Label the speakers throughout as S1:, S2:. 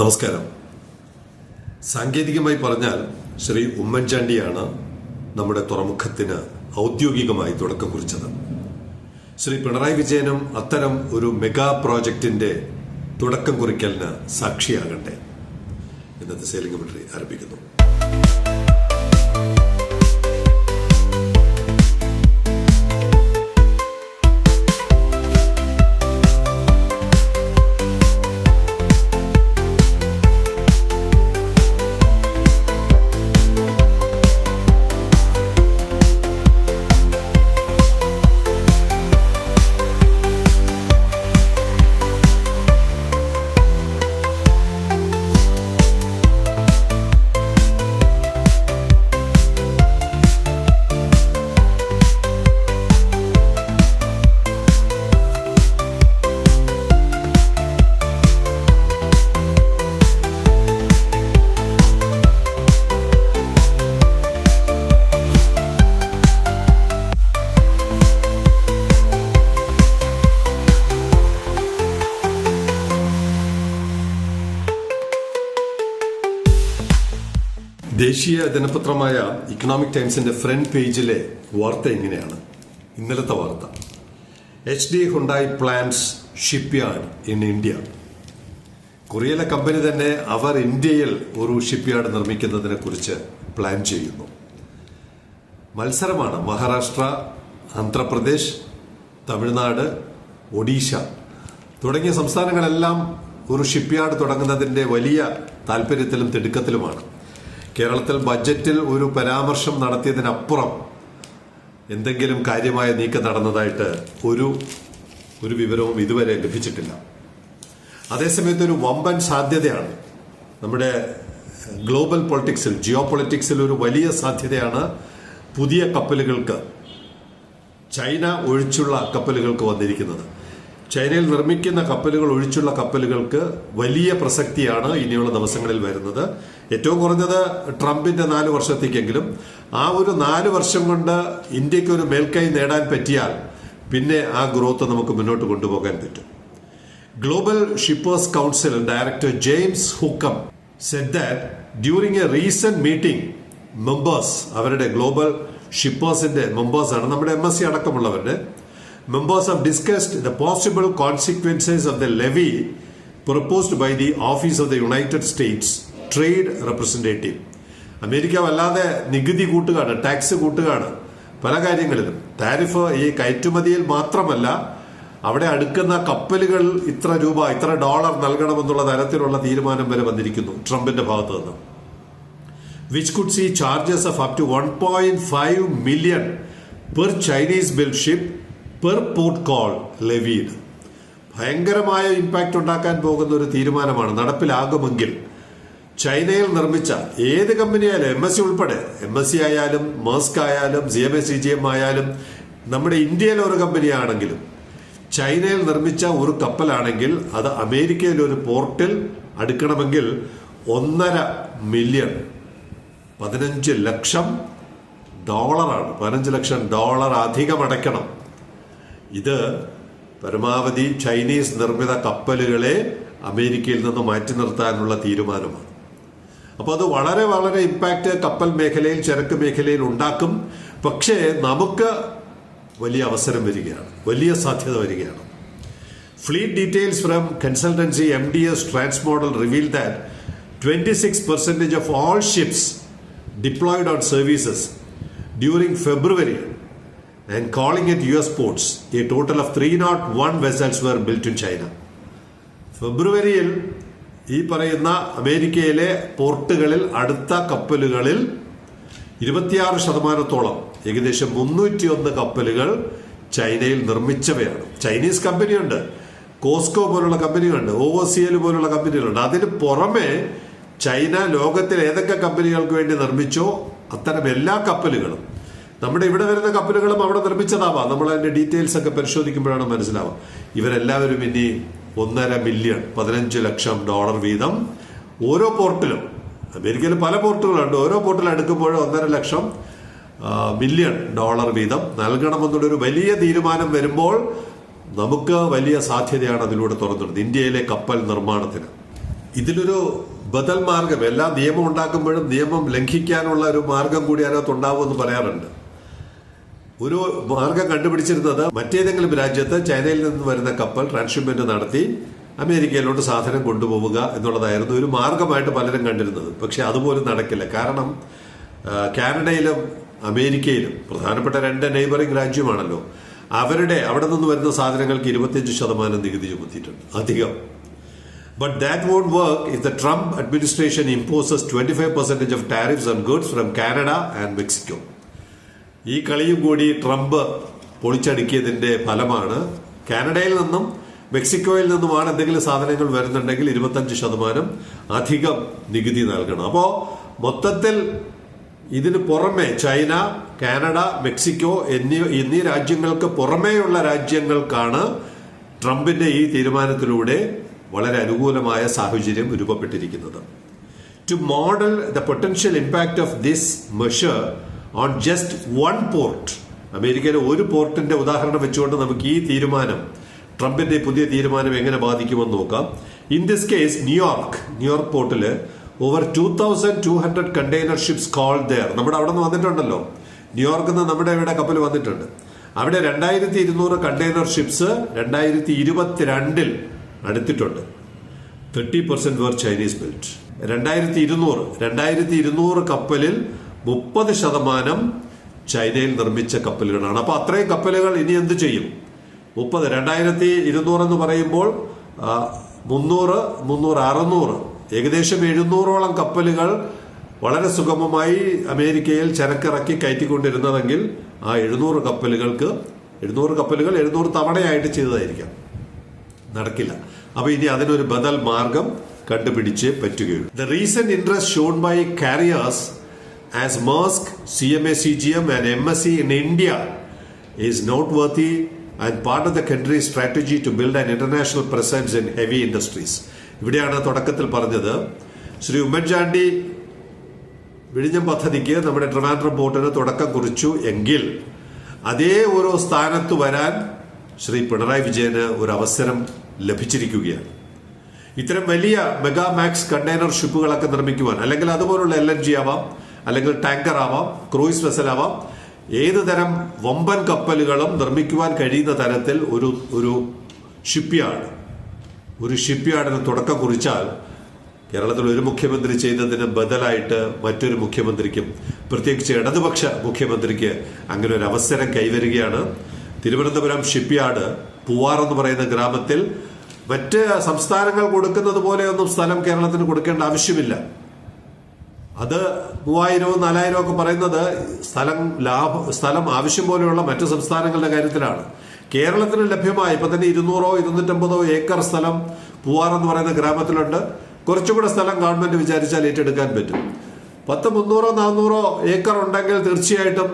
S1: നമസ്കാരം. സാങ്കേതികമായി പറഞ്ഞാൽ ശ്രീ ഉമ്മൻചാണ്ടിയാണ് നമ്മുടെ തുറമുഖത്തിന് ഔദ്യോഗികമായി തുടക്കം കുറിച്ചത്. ശ്രീ പിണറായി വിജയനും അത്തരം ഒരു മെഗാ പ്രോജക്റ്റിന്റെ തുടക്കം കുറിക്കലിന് സാക്ഷിയാകട്ടെ. ഇന്നത്തെ സേലിംഗ് കമന്ററി ആരംഭിക്കുന്നു. ദേശീയ ദിനപത്രമായ ഇക്കണോമിക് ടൈംസിന്റെ ഫ്രണ്ട് പേജിലെ വാർത്ത എങ്ങനെയാണ് ഇന്നലത്തെ വാർത്ത. H D Hyundai plants shipyard in India കൊറിയയിലെ company തന്നെ അവർ ഇന്ത്യയിൽ ഒരു ഷിപ്പ്യാർഡ് നിർമ്മിക്കുന്നതിനെ കുറിച്ച് പ്ലാൻ ചെയ്യുന്നു. മത്സരമാണ് മഹാരാഷ്ട്ര ആന്ധ്രാപ്രദേശ് തമിഴ്നാട് ഒഡീഷ തുടങ്ങിയ സംസ്ഥാനങ്ങളെല്ലാം ഒരു ഷിപ്പ്യാർഡ് തുടങ്ങുന്നതിന്റെ വലിയ താല്പര്യത്തിലും തിടുക്കത്തിലുമാണ്. കേരളത്തിൽ ബജറ്റിൽ ഒരു പരാമർശം നടത്തിയതിനപ്പുറം എന്തെങ്കിലും കാര്യമായ നീക്കം നടന്നതായിട്ട് ഒരു ഒരു വിവരവും ഇതുവരെ ലഭിച്ചിട്ടില്ല. അതേസമയത്ത് ഒരു വമ്പൻ സാധ്യതയാണ് നമ്മുടെ ഗ്ലോബൽ പൊളിറ്റിക്സിൽ ജിയോ പൊളിറ്റിക്സിൽ ഒരു വലിയ സാധ്യതയാണ് പുതിയ കപ്പലുകൾക്ക് ചൈന ഒഴിച്ചുള്ള കപ്പലുകൾക്ക് വന്നിരിക്കുന്നത്. ചൈനയിൽ നിർമ്മിക്കുന്ന കപ്പലുകൾ ഒഴിച്ചുള്ള കപ്പലുകൾക്ക് വലിയ പ്രസക്തിയാണ് ഇനിയുള്ള ദിവസങ്ങളിൽ വരുന്നത്. ഏറ്റവും കുറഞ്ഞത് ട്രംപിന്റെ നാല് വർഷത്തേക്കെങ്കിലും. ആ ഒരു നാല് വർഷം കൊണ്ട് ഇന്ത്യയ്ക്ക് ഒരു മേൽക്കൈ നേടാൻ പറ്റിയാൽ പിന്നെ ആ ഗ്രോത്ത് നമുക്ക് മുന്നോട്ട് കൊണ്ടുപോകാൻ പറ്റും. Global shippers council director James Hookham said that during a recent meeting members അവരുടെ ഗ്ലോബൽ ഷിപ്പേഴ്സിന്റെ മെമ്പേഴ്സ് ആണ് നമ്മുടെ എം എസ് സി അടക്കമുള്ളവരുടെ members have discussed the possible consequences of the levy proposed by the Office of the United States Trade Representative. America വല്ലാതെ നികുതി കൂട്ടുകയാണ് tax കൂട്ടുകയാണ് പല കാര്യങ്ങളിലും താരിഫ് ഈ കയറ്റുമതിയിൽ മാത്രമല്ല അവിടെ അടുക്കുന്ന കപ്പലുകൾ ഇത്ര രൂപ ഇത്ര ഡോളർ നൽകണമെന്നുള്ള തരത്തിലുള്ള തീരുമാനം വരെ വന്നിരിക്കുന്നു ട്രംപിന്റെ ഭാഗത്ത് നിന്ന് which could see charges of up to one point five million per Chinese build ship per port call levied ഭയങ്കരമായ ഇമ്പാക്റ്റ് ഉണ്ടാക്കാൻ പോകുന്ന ഒരു തീരുമാനമാണ്. നടപ്പിലാകുമെങ്കിൽ ചൈനയിൽ നിർമ്മിച്ച ഏത് കമ്പനിയായാലും എം എസ് സി ഉൾപ്പെടെ എം എസ് സി ആയാലും മേസ്ക് ആയാലും C M S C G M ആയാലും നമ്മുടെ ഇന്ത്യയിലെ ഒരു കമ്പനിയാണെങ്കിലും ചൈനയിൽ നിർമ്മിച്ച ഒരു കപ്പലാണെങ്കിൽ അത് അമേരിക്കയിലെ ഒരു പോർട്ടിൽ അടുക്കണമെങ്കിൽ ഒന്നര മില്യൺ പതിനഞ്ച് ലക്ഷം ഡോളറാണ്. പതിനഞ്ച് ലക്ഷം ഡോളർ അധികം അടയ്ക്കണം. ഇത് പരമാവധി ചൈനീസ് നിർമ്മിത കപ്പലുകളെ അമേരിക്കയിൽ നിന്ന് മാറ്റി നിർത്താനുള്ള തീരുമാനമാണ്. അപ്പോൾ അത് വളരെ വളരെ ഇമ്പാക്റ്റ് കപ്പൽ മേഖലയിൽ ചരക്ക് മേഖലയിൽ ഉണ്ടാക്കും. പക്ഷേ നമുക്ക് വലിയ അവസരം വരികയാണ് വലിയ സാധ്യത വരികയാണ്. Fleet details from consultancy M D S Transmodal reveal that twenty six percentage of all ships deployed on services during February and calling it US ports. A total of 301 vessels were built in China. ഫെബ്രുവരിയിൽ ഈ പറയുന്ന അമേരിക്കയിലെ പോർട്ടുകളിൽ അടുത്ത കപ്പലുകളിൽ ഇരുപത്തിയാറ് ശതമാനത്തോളം ഏകദേശം മുന്നൂറ്റി ഒന്ന് കപ്പലുകൾ ചൈനയിൽ നിർമ്മിച്ചവയാണ് ചൈനീസ് കമ്പനിയുണ്ട് കോസ്കോ പോലുള്ള കമ്പനികളുണ്ട് ഒ സി എൽ പോലുള്ള കമ്പനികളുണ്ട് അതിന് പുറമെ ചൈന ലോകത്തിൽ ഏതൊക്കെ കമ്പനികൾക്ക് വേണ്ടി നിർമ്മിച്ചോ അത്തരം എല്ലാ കപ്പലുകളും നമ്മുടെ ഇവിടെ വരുന്ന കപ്പലുകളും അവിടെ നിർമ്മിച്ചതാവാം. നമ്മൾ അതിന്റെ ഡീറ്റെയിൽസ് ഒക്കെ പരിശോധിക്കുമ്പോഴാണ് മനസ്സിലാവുക. ഇവരെല്ലാവരും ഇനി ഒന്നര ബില്യൺ പതിനഞ്ച് ലക്ഷം ഡോളർ വീതം ഓരോ പോർട്ടിലും അമേരിക്കയിൽ പല പോർട്ടുകളുണ്ട്. ഓരോ പോർട്ടിൽ എടുക്കുമ്പോഴും ഒന്നര ലക്ഷം ബില്യൺ ഡോളർ വീതം നൽകണമെന്നുള്ളൊരു വലിയ തീരുമാനം വരുമ്പോൾ നമുക്ക് വലിയ സാധ്യതയാണ് അതിലൂടെ തുറന്നിടുന്നത്. ഇന്ത്യയിലെ കപ്പൽ നിർമ്മാണത്തിന്. ഇതിലൊരു ബദൽ മാർഗം എല്ലാ നിയമം ഉണ്ടാക്കുമ്പോഴും നിയമം ലംഘിക്കാനുള്ള ഒരു മാർഗം കൂടി അതിനകത്ത് ഉണ്ടാവുമെന്ന് പറയാറുണ്ട്. ഒരു മാർഗം കണ്ടുപിടിച്ചിരുന്നത് മറ്റേതെങ്കിലും രാജ്യത്ത് ചൈനയിൽ നിന്ന് വരുന്ന കപ്പൽ ട്രാൻസ്ഷിപ്മെന്റ് നടത്തി അമേരിക്കയിലോട്ട് സാധനം കൊണ്ടുപോവുക എന്നുള്ളതായിരുന്നു ഒരു മാർഗമായിട്ട് പലരും കണ്ടിരുന്നത്. പക്ഷെ അതുപോലും നടക്കില്ല. കാരണം കാനഡയിലും അമേരിക്കയിലും പ്രധാനപ്പെട്ട രണ്ട് നെയ്ബറിംഗ് രാജ്യമാണല്ലോ അവരുടെ അവിടെ നിന്ന് വരുന്ന സാധനങ്ങൾക്ക് ഇരുപത്തിയഞ്ച് ശതമാനം നികുതി ചുമത്തിയിട്ടുണ്ട് അധികം. But that won't work if the Trump administration imposes 25% of tariffs on goods from Canada and Mexico. ഈ കളിയും കൂടി ട്രംപ് പൊളിച്ചടുക്കിയതിന്റെ ഫലമാണ്. കാനഡയിൽ നിന്നും മെക്സിക്കോയിൽ നിന്നുമാണ് എന്തെങ്കിലും സാധനങ്ങൾ വരുന്നുണ്ടെങ്കിൽ ഇരുപത്തഞ്ച് ശതമാനം അധികം നികുതി നൽകണം. അപ്പോ മൊത്തത്തിൽ ഇതിന് പുറമെ ചൈന കാനഡ മെക്സിക്കോ എന്നീ എന്നീ രാജ്യങ്ങൾക്ക് പുറമേയുള്ള രാജ്യങ്ങൾക്കാണ് ട്രംപിന്റെ ഈ തീരുമാനത്തിലൂടെ വളരെ അനുകൂലമായ സാഹചര്യം രൂപപ്പെട്ടിരിക്കുന്നത്. To model the potential impact of this measure on just one port അമേരിക്കയിലെ ഒരു പോർട്ടിന്റെ ഉദാഹരണം വെച്ചുകൊണ്ട് നമുക്ക് ഈ തീരുമാനം ട്രംപിന്റെ പുതിയ തീരുമാനം എങ്ങനെ ബാധിക്കുമെന്ന് നോക്കാം. In this case New York New York പോർട്ടിൽ over two thousand two hundred container ships call there നമ്മുടെ അവിടെ നിന്ന് വന്നിട്ടുണ്ടല്ലോ. ന്യൂയോർക്കിൽ നിന്ന് നമ്മുടെ ഇവിടെ കപ്പൽ വന്നിട്ടുണ്ട്. അവിടെ രണ്ടായിരത്തി ഇരുന്നൂറ് കണ്ടെയ്നർ ഷിപ്സ് രണ്ടായിരത്തി ഇരുപത്തിരണ്ടിൽ അടുത്തിട്ടുണ്ട്. Thirty percent were Chinese built രണ്ടായിരത്തി ഇരുന്നൂറ് രണ്ടായിരത്തി ഇരുന്നൂറ് കപ്പലിൽ മുപ്പത് ശതമാനം ചൈനയിൽ നിർമ്മിച്ച കപ്പലുകളാണ്. അപ്പൊ അത്രയും കപ്പലുകൾ ഇനി എന്ത് ചെയ്യും? മുപ്പത് രണ്ടായിരത്തി ഇരുന്നൂറ് എന്ന് പറയുമ്പോൾ മുന്നൂറ് മുന്നൂറ് അറുന്നൂറ് ഏകദേശം എഴുന്നൂറോളം കപ്പലുകൾ വളരെ സുഗമമായി അമേരിക്കയിൽ ചരക്കിറക്കി കയറ്റിക്കൊണ്ടിരുന്നതെങ്കിൽ ആ എഴുന്നൂറ് കപ്പലുകൾക്ക് എഴുന്നൂറ് കപ്പലുകൾ എഴുന്നൂറ് തവണയായിട്ട് ചെയ്തതായിരിക്കാം. നടക്കില്ല. അപ്പൊ ഇനി അതിനൊരു ബദൽ മാർഗം കണ്ടുപിടിച്ച് പറ്റുകയുള്ളൂ. The recent interest shown by carriers M and M S C in India is noteworthy and part of the country strategy to build an international presence in heavy industries ഇവിടെയാണ് തുടക്കത്തിൽ പറഞ്ഞത്. ശ്രീ ഉമ്മൻചാണ്ടി വിഴിഞ്ഞം പദ്ധതിക്ക് നമ്മുടെ ട്രിവാൻഡ്രം പോർട്ടിന് തുടക്കം കുറിച്ചു എങ്കിൽ അതേ ഓരോ സ്ഥാനത്ത് വരാൻ ശ്രീ പിണറായി വിജയന് ഒരു അവസരം ലഭിച്ചിരിക്കുകയാണ്. ഇത്തരം വലിയ മെഗാ മാക്സ് കണ്ടെയ്നർ ഷിപ്പുകളൊക്കെ നിർമ്മിക്കുവാൻ അല്ലെങ്കിൽ അതുപോലുള്ള എൽ എൻ ജി ആവാം അല്ലെങ്കിൽ ടാങ്കർ ആവാം ക്രൂയിസ് വെസൽ ആവാം ഏത് തരം വമ്പൻ കപ്പലുകളും നിർമ്മിക്കുവാൻ കഴിയുന്ന തരത്തിൽ ഒരു ഒരു ഷിപ്പ്യാർഡ് ഒരു ഷിപ്പ്യാർഡിന് തുടക്കം കുറിച്ചാൽ കേരളത്തിൽ ഒരു മുഖ്യമന്ത്രി ചെയ്തതിന് ബദലായിട്ട് മറ്റൊരു മുഖ്യമന്ത്രിക്കും പ്രത്യേകിച്ച് ഇടതുപക്ഷ മുഖ്യമന്ത്രിക്ക് അങ്ങനെ ഒരു അവസരം കൈവരികയാണ്. തിരുവനന്തപുരം ഷിപ്പ്യാർഡ് പൂവാർ എന്ന് പറയുന്ന ഗ്രാമത്തിൽ മറ്റ് സംസ്ഥാനങ്ങൾ കൊടുക്കുന്നത് പോലെയൊന്നും സ്ഥലം കേരളത്തിന് കൊടുക്കേണ്ട ആവശ്യമില്ല. അത് മൂവായിരവും നാലായിരവും ഒക്കെ പറയുന്നത് സ്ഥലം ലാഭ സ്ഥലം ആവശ്യം പോലെയുള്ള മറ്റു സംസ്ഥാനങ്ങളുടെ കാര്യത്തിലാണ്. കേരളത്തിന് ലഭ്യമായ ഇപ്പൊ തന്നെ ഇരുന്നൂറോ ഇരുന്നൂറ്റമ്പതോ ഏക്കർ സ്ഥലം പൂവാർ എന്ന് പറയുന്ന ഗ്രാമത്തിലുണ്ട്. കുറച്ചുകൂടെ സ്ഥലം ഗവൺമെന്റ് വിചാരിച്ചാൽ ഏറ്റെടുക്കാൻ പറ്റും. പത്ത് മുന്നൂറോ നാന്നൂറോ ഏക്കർ ഉണ്ടെങ്കിൽ തീർച്ചയായിട്ടും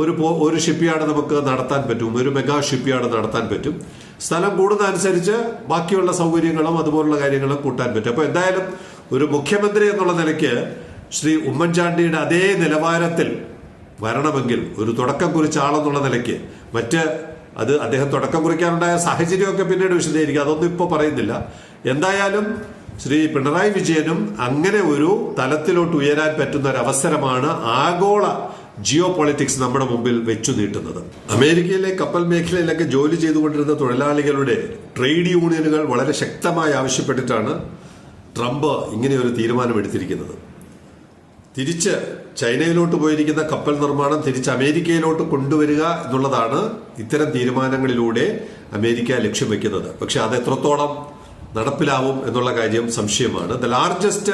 S1: ഒരു ഒരു ഷിപ്പ്യാർഡ് നമുക്ക് നടത്താൻ പറ്റും. ഒരു മെഗാ ഷിപ്പ്യാർഡ് നടത്താൻ പറ്റും. സ്ഥലം കൂടുന്നതനുസരിച്ച് ബാക്കിയുള്ള സൗകര്യങ്ങളും അതുപോലുള്ള കാര്യങ്ങളും കൂട്ടാൻ പറ്റും. അപ്പൊ എന്തായാലും ഒരു മുഖ്യമന്ത്രി എന്നുള്ള നിലയ്ക്ക് ശ്രീ ഉമ്മൻചാണ്ടിയുടെ അതേ നിലവാരത്തിൽ വരണമെങ്കിൽ ഒരു തുടക്കം കുറിച്ച ആളെന്നുള്ള നിലയ്ക്ക് മറ്റ് അത് അദ്ദേഹം തുടക്കം കുറിക്കാനുണ്ടായ സാഹചര്യമൊക്കെ പിന്നീട് വിശദീകരിക്കുക അതൊന്നും ഇപ്പോൾ പറയുന്നില്ല. എന്തായാലും ശ്രീ പിണറായി വിജയനും അങ്ങനെ ഒരു തലത്തിലോട്ട് ഉയരാൻ പറ്റുന്ന ഒരു അവസരമാണ് ആഗോള ജിയോ പൊളിറ്റിക്സ് നമ്മുടെ മുമ്പിൽ വെച്ചു നീട്ടുന്നത്. അമേരിക്കയിലെ കപ്പൽ മേഖലയിലൊക്കെ ജോലി ചെയ്തുകൊണ്ടിരുന്ന തൊഴിലാളികളുടെ ട്രേഡ് യൂണിയനുകൾ വളരെ ശക്തമായി ആവശ്യപ്പെട്ടിട്ടാണ് ട്രംപ് ഇങ്ങനെയൊരു തീരുമാനം തീരുമാനമെടുത്തിരിക്കുന്നത്. തിരിച്ച് ചൈനയിലോട്ട് പോയിരിക്കുന്ന കപ്പൽ നിർമ്മാണം തിരിച്ച് അമേരിക്കയിലോട്ട് കൊണ്ടുവരിക എന്നുള്ളതാണ് ഇത്തരം തീരുമാനങ്ങളിലൂടെ അമേരിക്ക ലക്ഷ്യം വെക്കുന്നത്. പക്ഷെ അത് എത്രത്തോളം നടപ്പിലാവും എന്നുള്ള കാര്യം സംശയമാണ്. The largest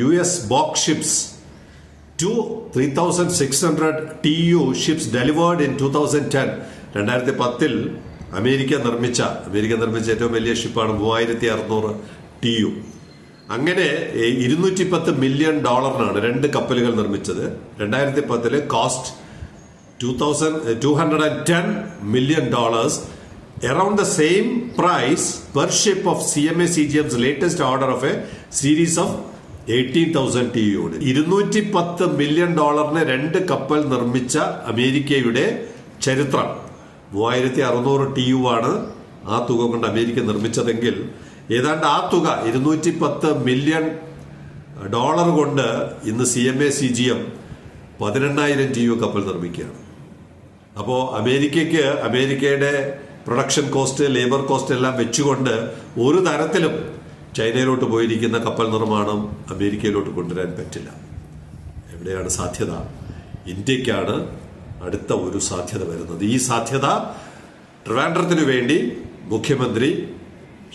S1: U S box ships two three thousand six hundred T U ships delivered in two thousand ten രണ്ടായിരത്തി പത്തിൽ അമേരിക്ക നിർമ്മിച്ച അമേരിക്ക നിർമ്മിച്ച ഏറ്റവും വലിയ ഷിപ്പാണ് മൂവായിരത്തി അറുന്നൂറ് ടി യു അങ്ങനെ ഇരുന്നൂറ്റി പത്ത് മില്യൺ ഡോളറിനാണ് രണ്ട് കപ്പലുകൾ നിർമ്മിച്ചത്. രണ്ടായിരത്തി പത്തിൽ cost two thousand two hundred and ten million dollars around the same price per ship of CMA CGM's latest order of a series of 18,000 T unit ഇരുന്നൂറ്റി പത്ത് മില്യൺ ഡോളറിന് രണ്ട് കപ്പൽ നിർമ്മിച്ച അമേരിക്കയുടെ ചരിത്രം. മൂവായിരത്തി അറുന്നൂറ് ടി യു ആണ് ആ തുക കൊണ്ട് അമേരിക്ക നിർമ്മിച്ചതെങ്കിൽ ഏതാണ്ട് ആ തുക ഇരുന്നൂറ്റി പത്ത് മില്യൺ ഡോളർ കൊണ്ട് ഇന്ന് C M A C G M പതിനെണ്ണായിരം ടി യു കപ്പൽ നിർമ്മിക്കുകയാണ്. അപ്പോൾ അമേരിക്കയ്ക്ക് അമേരിക്കയുടെ പ്രൊഡക്ഷൻ കോസ്റ്റ് ലേബർ കോസ്റ്റ് എല്ലാം വെച്ചുകൊണ്ട് ഒരു തരത്തിലും ചൈനയിലോട്ട് പോയിരിക്കുന്ന കപ്പൽ നിർമ്മാണം അമേരിക്കയിലോട്ട് കൊണ്ടുവരാൻ പറ്റില്ല. എവിടെയാണ് സാധ്യത? ഇന്ത്യക്കാണ് അടുത്ത ഒരു സാധ്യത വരുന്നത്. ഈ സാധ്യത ട്രിവാൻഡ്രത്തിനു വേണ്ടി മുഖ്യമന്ത്രി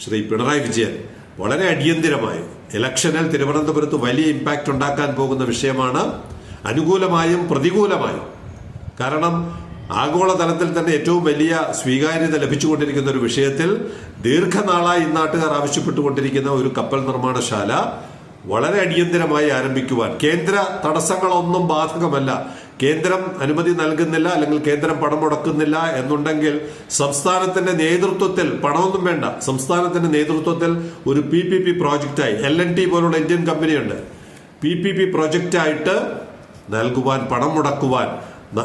S1: ശ്രീ പിണറായി വിജയൻ വളരെ അടിയന്തിരമായി ഇലക്ഷനിൽ തിരുവനന്തപുരത്ത് വലിയ ഇമ്പാക്റ്റ് ഉണ്ടാക്കാൻ പോകുന്ന വിഷയമാണ് അനുകൂലമായും പ്രതികൂലമായും. കാരണം ആഗോളതലത്തിൽ തന്നെ ഏറ്റവും വലിയ സ്വീകാര്യത ലഭിച്ചുകൊണ്ടിരിക്കുന്ന ഒരു വിഷയത്തിൽ ദീർഘനാളായി ഇന്നാട്ടുകാർ ആവശ്യപ്പെട്ടുകൊണ്ടിരിക്കുന്ന ഒരു കപ്പൽ നിർമ്മാണശാല വളരെ അടിയന്തിരമായി ആരംഭിക്കുവാൻ കേന്ദ്ര തടസ്സങ്ങളൊന്നും ബാധകമല്ല കേന്ദ്രം അനുമതി നൽകുന്നില്ല അല്ലെങ്കിൽ കേന്ദ്രം പണം മുടക്കുന്നില്ല എന്നുണ്ടെങ്കിൽ സംസ്ഥാനത്തിന്റെ നേതൃത്വത്തിൽ പണമൊന്നും വേണ്ട. സംസ്ഥാനത്തിന്റെ നേതൃത്വത്തിൽ ഒരു പി പി പി പ്രോജക്റ്റായി എൽ എൻ ടി പോലുള്ള ഇന്ത്യൻ കമ്പനിയുണ്ട്. പി പി പി പ്രോജക്റ്റായിട്ട് നൽകുവാൻ പണം മുടക്കുവാൻ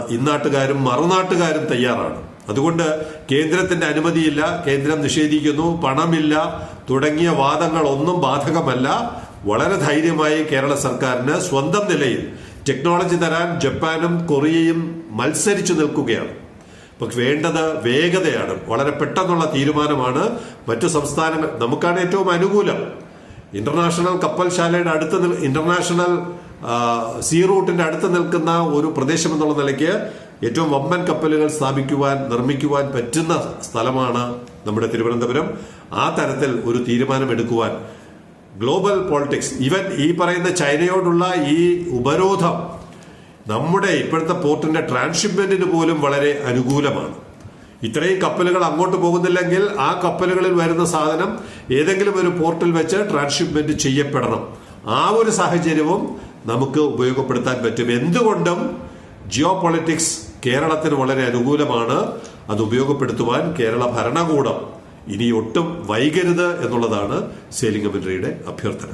S1: ഇന്നാട്ടുകാരും മറുനാട്ടുകാരും തയ്യാറാണ്. അതുകൊണ്ട് കേന്ദ്രത്തിന്റെ അനുമതിയില്ല കേന്ദ്രം നിഷേധിക്കുന്നു പണമില്ല തുടങ്ങിയ വാദങ്ങൾ ഒന്നും ബാധകമല്ല. വളരെ ധൈര്യമായി കേരള സർക്കാരിന് സ്വന്തം നിലയിൽ ടെക്നോളജി തരാൻ ജപ്പാനും കൊറിയയും മത്സരിച്ചു നിൽക്കുകയാണ്. ഇപ്പൊ വേണ്ടത് വേഗതയാണ്. വളരെ പെട്ടെന്നുള്ള തീരുമാനമാണ്. മറ്റു സംസ്ഥാനങ്ങൾ നമുക്കാണ് ഏറ്റവും അനുകൂലം. ഇന്റർനാഷണൽ കപ്പൽശാലയുടെ അടുത്ത് ഇന്റർനാഷണൽ സീ റൂട്ടിന്റെ അടുത്ത് നിൽക്കുന്ന ഒരു പ്രദേശം എന്നുള്ള നിലയ്ക്ക് ഏറ്റവും വമ്പൻ കപ്പലുകൾ സ്ഥാപിക്കുവാൻ നിർമ്മിക്കുവാൻ പറ്റുന്ന സ്ഥലമാണ് നമ്മുടെ തിരുവനന്തപുരം. ആ തരത്തിൽ ഒരു തീരുമാനമെടുക്കുവാൻ ഗ്ലോബൽ പോളിറ്റിക്സ് ഈവൻ ഈ പറയുന്ന ചൈനയോടുള്ള ഈ ഉപരോധം നമ്മുടെ ഇപ്പോഴത്തെ പോർട്ടിന്റെ ട്രാൻസ്ഷിപ്മെന്റിന് പോലും വളരെ അനുകൂലമാണ്. ഇത്രയും കപ്പലുകൾ അങ്ങോട്ട് പോകുന്നില്ലെങ്കിൽ ആ കപ്പലുകളിൽ വരുന്ന സാധനം ഏതെങ്കിലും ഒരു പോർട്ടിൽ വെച്ച് ട്രാൻസ്ഷിപ്മെന്റ് ചെയ്യപ്പെടണം. ആ ഒരു സാഹചര്യവും നമുക്ക് ഉപയോഗപ്പെടുത്താൻ പറ്റും. എന്തുകൊണ്ടും ജിയോ പൊളിറ്റിക്സ് കേരളത്തിന് വളരെ അനുകൂലമാണ്. അത് ഉപയോഗപ്പെടുത്തുവാൻ കേരള ഭരണകൂടം ഇനി ഒട്ടും വൈകരുത് എന്നുള്ളതാണ് സേലിംഗ അഭ്യർത്ഥന.